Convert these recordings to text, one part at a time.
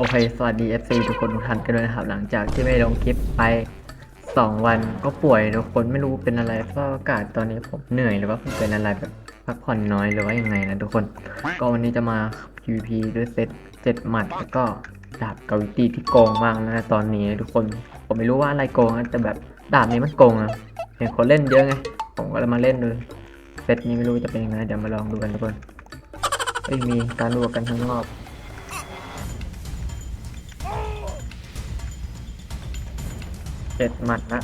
โอเค สวัสดี FC ทุกคนทุกท่านกันด้วยนะครับ หลังจากที่ไม่ลงคลิปไป 2 วันก็ป่วยทุกคนไม่รู้เป็นอะไรเพราะอากาศตอนนี้ผมเหนื่อยหรือว่าผมเป็นอะไรแบบพักผ่อนน้อยหรือว่ายังไงนะทุกคน ก็วันนี้จะมา PVP ด้วยเซต7หมัดแล้วก็ดาบเกาหลีที่โกงมากนะตอนนี้ทุกคนผมไม่รู้ว่าอะไรโกงนะแต่แบบดาบนี้มันโกงนะเห็นคนเล่นเยอะไงผมก็เลยมาเล่นดูเซตนี้ไม่รู้จะเป็นยังไงเดี๋ยวมาลองดูกันทุกคนเอ้ยมีการดูกันข้งนอก เจ็ดหมัดละ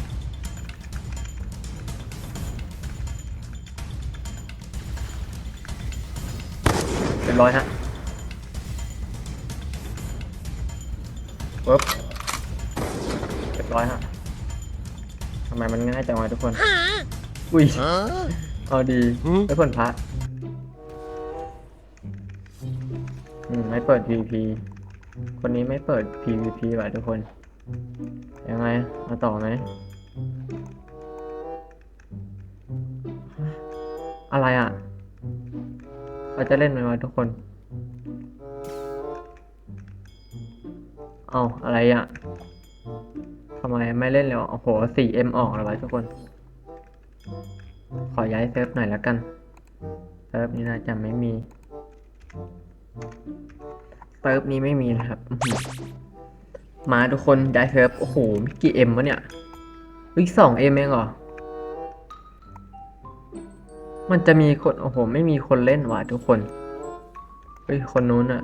เรียบร้อยฮะปึ๊บเรียบร้อยฮะทำไมมันง่ายจังวะทุกคน อุ้ย เอาดีไม่ผลพระอืม ไม่เปิด PVP คนนี้ไม่เปิด PVP ว่ะทุกคน ยังไง มาต่อไหมอะไรอะเราจะเล่นไหมวะทุกคน เอาอะไรอะทำไมไม่เล่นแล้วโอ้โห 4M ออกแล้ววะทุกคน ขอย้ายเซิร์ฟหน่อยแล้วกันเซิร์ฟนี้น่าจะไม่มีเซิร์ฟนี้ไม่มีนะครับ มาทุกคนได้เซิร์ฟโอ้โหมีกี่เอ็มวะเนี่ยวิสองเอ็มเองเหรอ มันจะมีคน โอ้โห ไม่มีคนเล่นว่ะทุกคนเฮ้ยคนนู้นอะ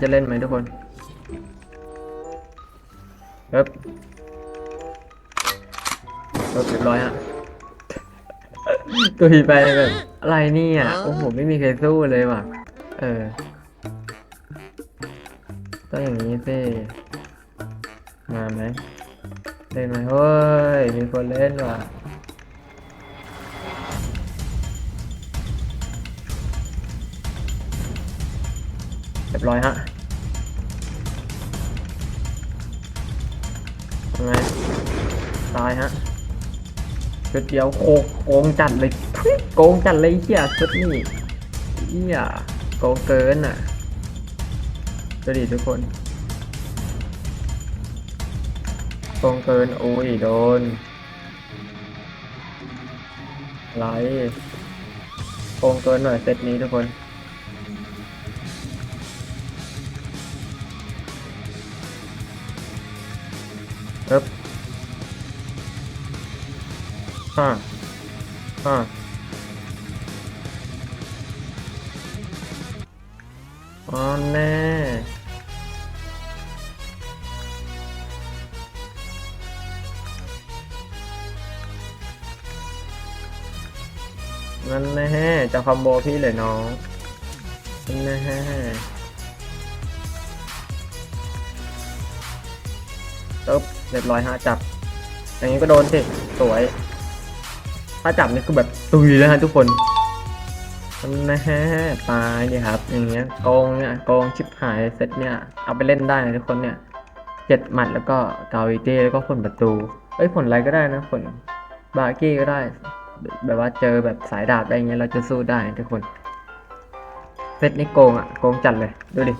จะเล่นไหมทุกคนเอ๊บเอ๊บเรียบร้อยฮะตุยไปแบบอะไรเนี่ย โอ้โห ไม่มีใครสู้เลยว่ะ เออ ต้องอย่างนี้สิมาไหมเล่นไหมเฮ้ย มีคนเล่นว่ะเรียบร้อยฮะยังไงตายฮะชุดเดียวโคกโกงจัดเลย โกงจัดเลยเฮียชุดนี่เฮียโกงเกินอะ ดูดิทุกคนโกงเกินโอ้ยโดนไรโกงเกินหน่อยเซตนี้ทุกคนปึ๊บห้าห้าอ๋อแน่ นั่นแน่จะคอมโบพี่เลยน้องนั่นแน่ตึ๊บเรียบร้อยฮะจับ อย่างนี้ก็โดนสิสวย ถ้าจับนี่คือแบบตุยแล้วฮะทุกคนนั่นแน่ตายดิครับ อย่างเงี้ยโกงเนี่ยโกงชิบหายเซตเนี่ย เอาไปเล่นได้นะทุกคนเนี่ยเจ็ดหมัดแล้วก็เกาวิเต้แล้วก็ผลประตูเอ้ยผลอะไรก็ได้นะผลบาร์กี้ก็ได้ แบบว่าเจอแบบสายดาบอะไรเงี้ยเราจะสู้ได้ทุกคนเซตนี้โกงอะโกงจัดเลย ดูดิ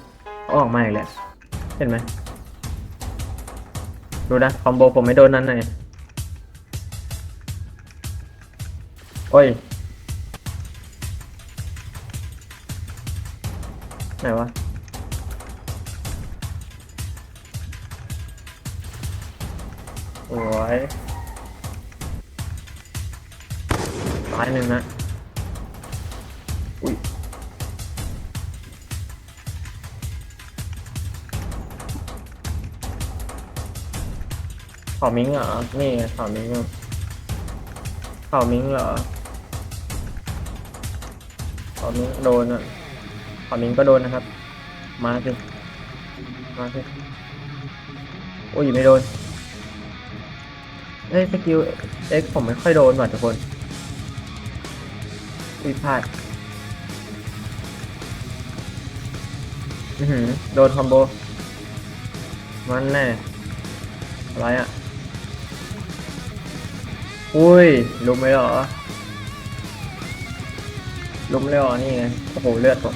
เอาออกมาอีกแล้วเห็นไหมดูนะคอมโบผมไม่โดนนั้นเลยโอ้ยไหนวะโอ้ย ซ้ายหนึ่งนะ อุ้ยข่าวมิงเหรอ นี่ไงข่าวมิงอะข่าวมิงเหรอข่าวมิงโดนอะข่าวมิงก็โดนนะครับ มาสิ มาสิ โอ้ยไม่โดนเอ้ยสกิลเอ็กผมไม่ค่อยโดนว่ะทุกคน ปีพลาดอือหือโดนคอมโบ มันแน่อะไรอะ อุ้ยลุมไม่หรอลุมเลยเหรอนี่ไงโอ้โหเลือดผม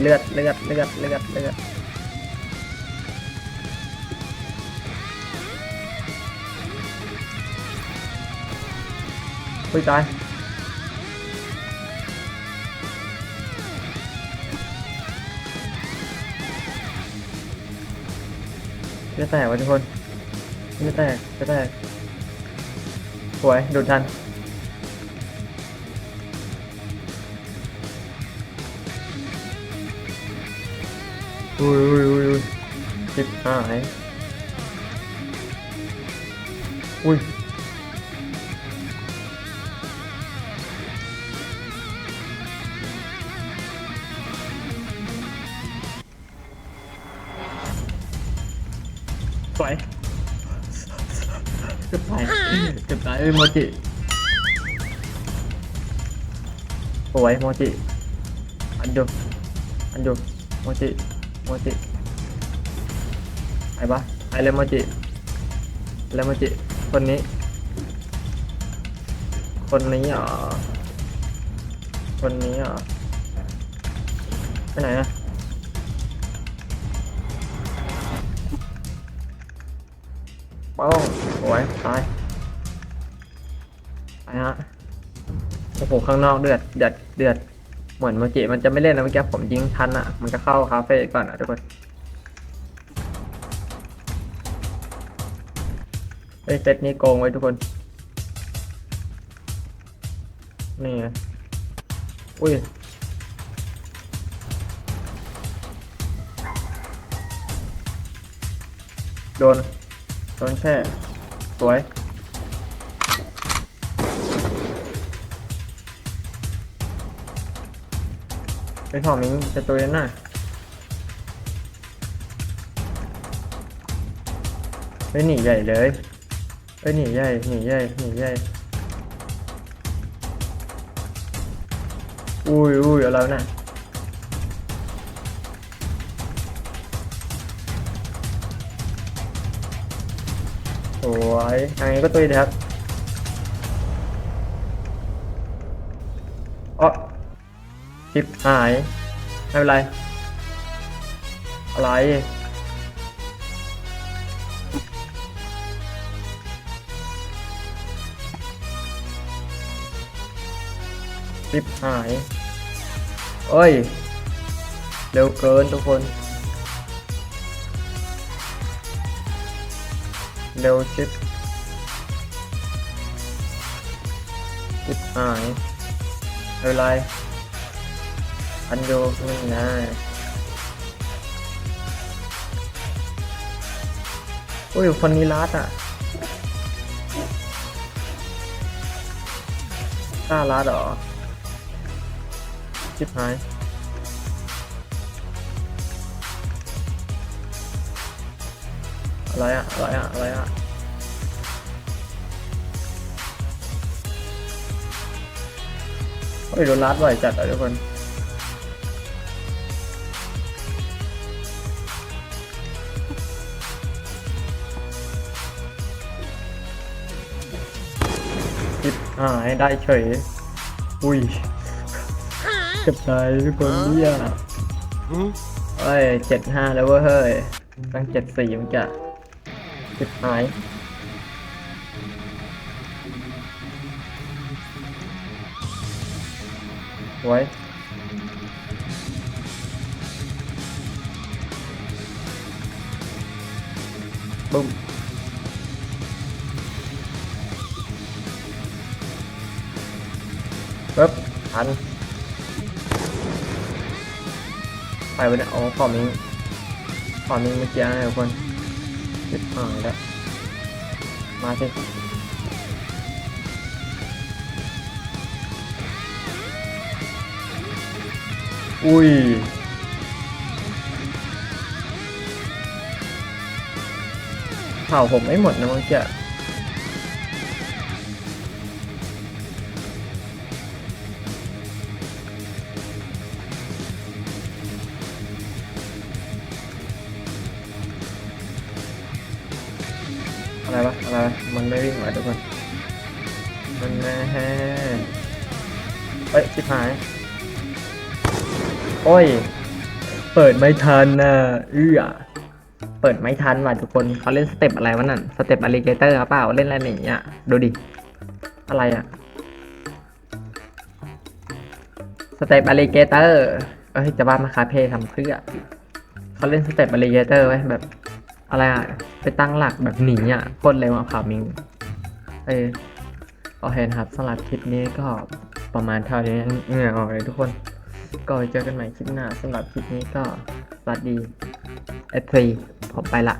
เลือดเลือดเลือดเลือดเลือดอุ้ยตาย จะแตกวะทุกคนจะแตกจะแตกสวยดูดทันอุ้ยอุ้ยอุ้ยอุ้ยชิบหายอุ้ย อ้ยโมจิสวยโมจิ อันดูอันดูโมจิ โมจิไปปะไปเลยโมจิเลยโมจิ คนนี้ คนนี้เหรอ คนนี้เหรอ ไปไหนอะป้องสวยตาย ฮะโอ้โหข้างนอกเดือดเดือดเดือดเหมือนโมจิมันจะไม่เล่นนะเมื่อกี้ผมยิงทันอะ มันจะเข้าคาเฟ่ก่อนอะทุกคนเฮ้ยเซตนี้โกงไว้ทุกคน นี่ไงอุ้ยโดน โดนแช่ สวย ไปถอมิงจะตัวนั้นน่ะไปหนีใหญ่เลยไปหนีใหญ่หนีใหญ่หนีใหญ่อุ้ยอุ้ยเอาแล้วน่ะสวยทางนี้ก็ตุยดีครับ ชิปหาย ไม่เป็นไร อะไร ชิปหาย เอ้ย เร็วเกินทุกคน เร็วชิปชิปหายไม่เป็นไร อันดูนี่นะอุ้ยคนนี้รัดอะกล้ารัดเหรอชิบหายอะไรอะอะไรอะอะไรอะเฮ้ยโดนรัดบ่อยจัดอะทุกคน จิบหายได้เฉย อุ้ยเกับตายทุกคนเนี่ยเอ้ยเจ็ดห้าแล้วเว้ยเฮ้ยตั้งเจ็ดสี่มันจะจิบหายไว้บึ้ม ทันไปไปเนี่ยโอ้ขอมิงขอมิงเมื่อกี้นะทุกคนจิบหายแล้วมาสิอุ้ยเผาผมไม่หมดนะเมื่อกี้ มันไม่วิ่งมาทุกคนมันแน่เฮ้ยชิบหาย โอ้ย เปิดไม่ทันน่ะเอื้อเปิดไม่ทันว่ะทุกคนเขาเล่นสเต็ปอะไรวะนั่นสเต็ปอลิเกเตอร์ครับเปล่าเล่นอะไรหนีอะดูดิ อะไรอะสเตปอลิเกเตอร์เอ้ยจะบ้ามาคาเพ่ทำเพื่อเขาเล่นสเตปอลิเกเตอร์ไว้แบบ อะไรอะ ไปตั้งหลักแบบหนีอะโคตรเร็วอะข่าวมิง เออโอเคนะครับสำหรับคลิปนี้ก็ประมาณเท่านี้เหงื่อออกเลยทุกคน ก็ไว้เจอกันใหม่คลิปหน้าสำหรับคลิปนี้ก็สวัสดีเอฟซีผมไปละ